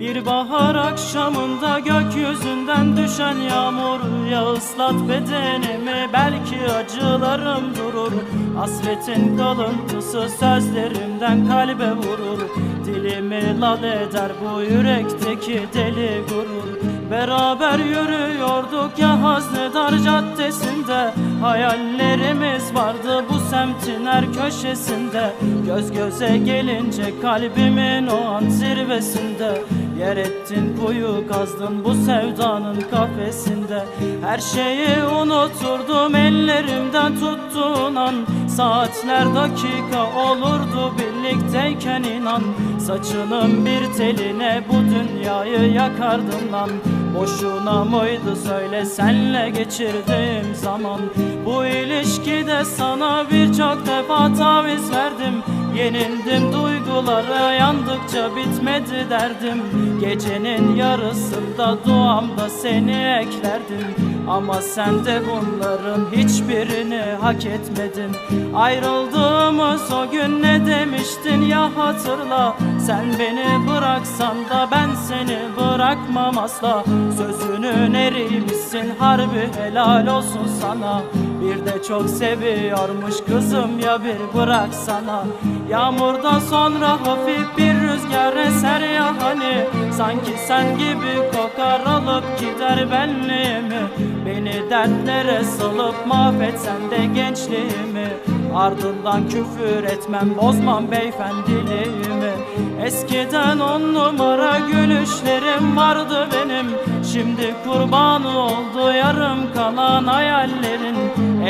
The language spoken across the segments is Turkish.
Bir bahar akşamında gökyüzünden düşen yağmur Ya ıslat bedenimi belki acılarım durur. Hasretin kalıntısı sözlerimden kalbe vurur. Dilimi lal eder bu yürekteki deli gurur. Beraber yürüyorduk ya Haznedar Caddesi'nde. Hayallerimiz vardı bu semtin her köşesinde. Göz göze gelince kalbimin o an zirvesinde Yer ettin kuyu kazdın bu sevdanın kafesinde. Her şeyi unuturdum ellerimden tuttuğun an. Saatler dakika olurdu birlikteyken inan. Saçının bir teline bu dünyayı yakardın lan. Boşuna mıydı söyle senle geçirdiğim zaman? Bu ilişkide sana birçok defa taviz verdim. Yenildim duygulara yandıkça bitmedi derdim. Gecenin yarısında duamda seni eklerdim. Ama sen de bunların hiçbirini hak etmedin. Ayrıldığımız o gün ne demiştin ya hatırla. Sen beni bıraksan da ben seni bırakmam asla. Sözünün eriymişsin harbi helal olsun sana Bir de çok seviyormuş kızım ya bir bıraksana. Yağmurdan sonra hafif bir rüzgar eser ya hani. Sanki sen gibi kokar alıp gider benliğimi. Beni dertlere salıp mahvetsen de gençliğimi. Ardından küfür etmem bozmam beyefendiliğimi. Eskiden on numara gülüşlerim vardı benim. Şimdi kurban oldu yarım kalan hayallerin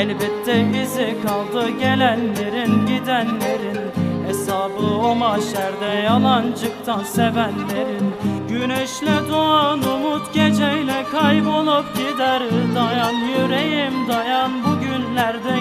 Elbette izi kaldı gelenlerin gidenlerin. Hesabı o mahşerde yalancıktan sevenlerin. Güneşle doğan umut geceyle kaybolup gider. Dayan yüreğim dayan bugünlerde